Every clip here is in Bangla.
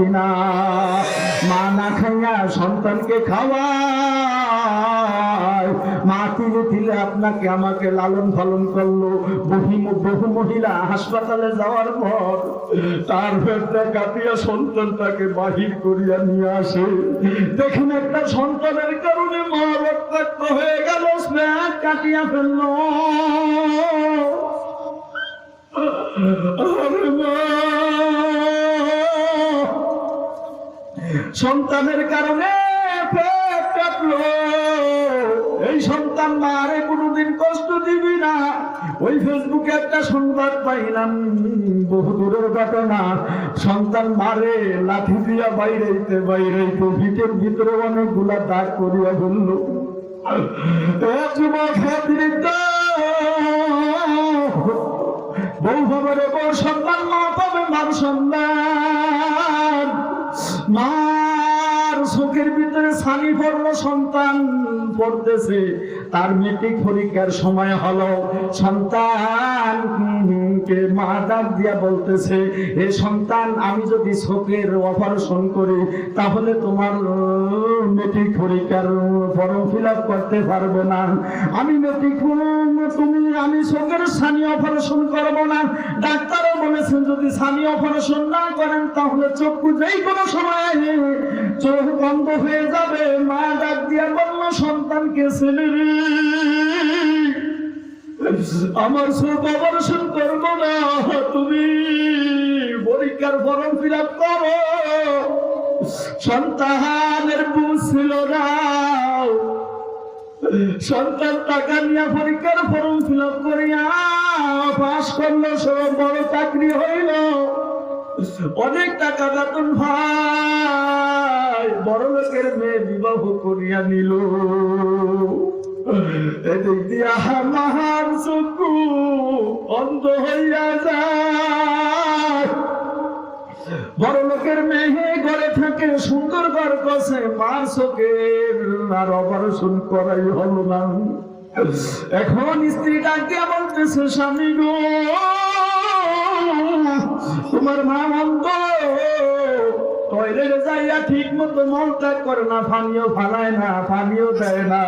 কিনা। মা না খাইয়া সন্তানকে খাওয়ায়। মা তিলে তিলে আপনাকে, আমাকে লালন পালন করল। বহু বহু মহিলা হাসপাতালে যাওয়ার পর তার পেটটা কাটিয়া সন্তানটাকে বাহির করিয়া নিয়ে আসে। দেখুন একটা সন্তানের কারণে মা রক্তাক্ত হয়ে গেল, স্নেহ কাটিয়া ফেলল। আরে মা! সন্তানের কারণে এই সন্তান মারে কোনোদিন কষ্ট দিবি না। ওই ফেসবুকে একটা সংবাদ পাইলাম, বহু দূরের ঘটনা। সন্তান মারে লাঠি দিয়া বাইরেইতে বাইরেইতে, ভিটের ভিতরে অনেকগুলা দাগ করিয়া বলল যুবক বউ ভাবে বউ সন্তান মা পাবে মান সন্তান মার চোখের ভিতরে সানি পড়ল সন্তান পড়তেছে। তার মেট্রিক পরীক্ষার সময় হলো সন্তান কে মা দিয়া বলতেছে, এ সন্তান, আমি যদি চোখের অপারেশন করি, তাহলে তোমার মেট্রিক পরীক্ষার ফর্ম ফিল করতে পারবে না। আমি মেট্রিক তুমি, আমি চোখের সানি অপারেশন করব না। ডাক্তারও বলেছেন, যদি সানি অপারেশন না করেন, তাহলে চক্ষু যেই কোনো সময় চোখ বন্ধ হয়ে যাবে। মা ডাক দিয়া বলল, সন্তানকে ছেলে আমার চোখ অপারেশন ফর্ম করো সন্তানের বুঝ ছিল না। সন্তান টাকা নিয়ে পরীক্ষার ফর্ম ফিল করিয়া পাস করল, সব বড় চাকরি হইল। অনেক টাকা বেতন ভাই বড় লোকের মেয়ে বিবাহ করিয়া নিল। এদিক দিয়া মহান চক্ষু অন্ধ হইয়া যায়। বড় লোকের মেয়ে ঘরে থাকে, সুন্দর ঘর কষে মার চোখের আর অপারেশন করাই হলো না। এখন স্ত্রী ডাক দিয়া বলতেছে, স্বামী গো, তোমার মা অন্ধ টয়লেটে যাইয়া ঠিক মতো মলত্যাগ করে না পানিও ফালায় না পানিও দেয় না।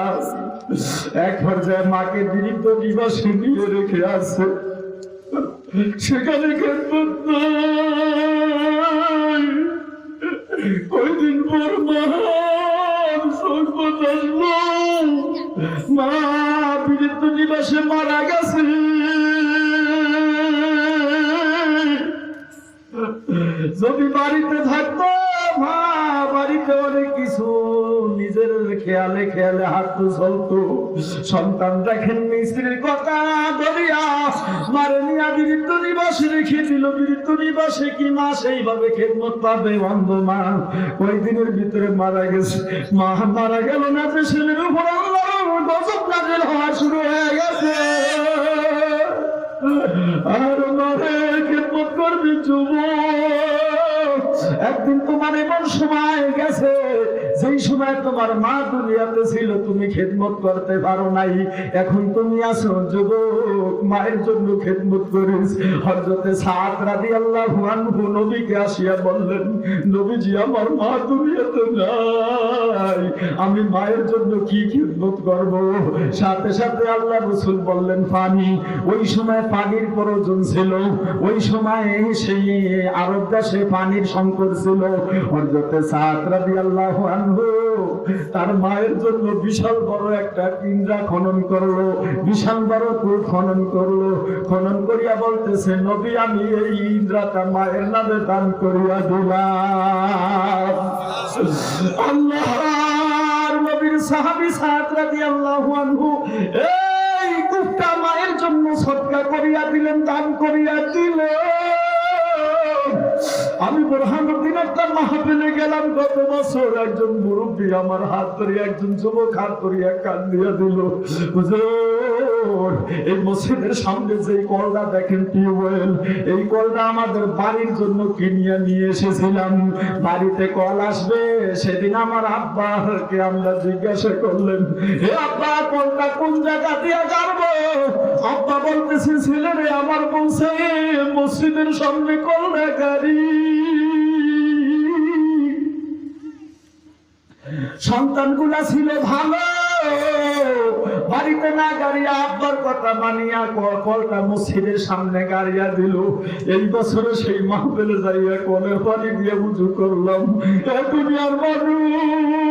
এক পর্যায়ে মাকে দীর্ঘ দিবসে নিয়ে রেখে আসছে সেখানে নাই ওই দিন পর মহান সৈকত আসলো মা বীরত্ব দিবসে মারা গেছে। যদি বাড়িতে থাকতো খেয়ালে খেয়ালে হাঁটতে চলতো সন্তান দেখেন স্ত্রীর কথা ধরিয়া মারে নিয়া বীরত্ব নিবাসে রেখে দিল। বীরত্ব নিবাসে কি মা সেইভাবে খেদমত পাবে অন্ধ মা? ওই দিনের ভিতরে মারা গেছে। মা মারা গেল না যে ছেলের উপর গজব নাজিল হওয়া শুরু হয়ে গেছে। আর মারে খেদমত করবি যুবক। একদিন তোমার এমন সময় গেছে, যেই সময় তোমার মা দুনিয়াতে ছিল, তুমি খেদমত করতে পারো নাই। এখন তুমি আসো যুবক, মায়ের জন্য খেদমত করিস। হজরতে সাত রাদি আল্লাহ আনহু নবীকে আসিয়া বললেন, নবীজি, আমার মা দুনিয়াতে নাই। আমি মায়ের জন্য কি খেদমত করব? সাথে সাথে আল্লাহ রসুল বললেন, পানি। ওই সময় পানির প্রয়োজন ছিল। ওই সময় সেই আরব দেশে পানির সংকট ছিল। হজরতে সাত রাদি আল্লাহ আনহু, তার মায়ের জন্য বিশাল বড় একটা ইন্দ্রা খনন করল, বিশাল বড় কূপ খনন করল। খনন করিয়া বলতেছে, নবী, আমি এই ইন্দ্রাটা মায়ের নামে দান করিয়া দিলাম। আল্লাহর নবীর সাহাবী সাদ রাদিয়াল্লাহু আনহু এই কূপটা মায়ের জন্য সদকা করিয়া দিলেন, দান করিয়া দিলেন। আমি বোরহানুদ্দিন একটা মাহফিলে গেলাম, গত বছর একজন মুরব্বী আমার হাত ধরে একজন যুবক হাত ধরিয়া কান দিয়া দিল এই মসজিদের সামনে যে কলটা দেখেন টিউবওয়েল, এই কলটা আমাদের বাড়ির জন্য কিনিয়ে নিয়ে এসেছিলাম। বাড়িতে কল আসবে, সেদিন আমার আব্বাকে আমরা জিজ্ঞাসা করলেন হে আব্বা, কলটা কোন জায়গা দিয়ে যাব আব্বা বলতেছে, ছেলেরে, আমার বলছে, মসজিদের সামনে কল গাড়ি। সন্তানগুলা ছিল ভালো। বাড়িতে না গাড়িয়া আব্বার কথা মানিয়া কলটা মসজিদের সামনে গাড়িয়া দিল। এই বছরে সেই মাহফিলে যাইয়া কলের পানি দিয়ে উঁচু করলাম। এ দুনিয়ার মানুষ।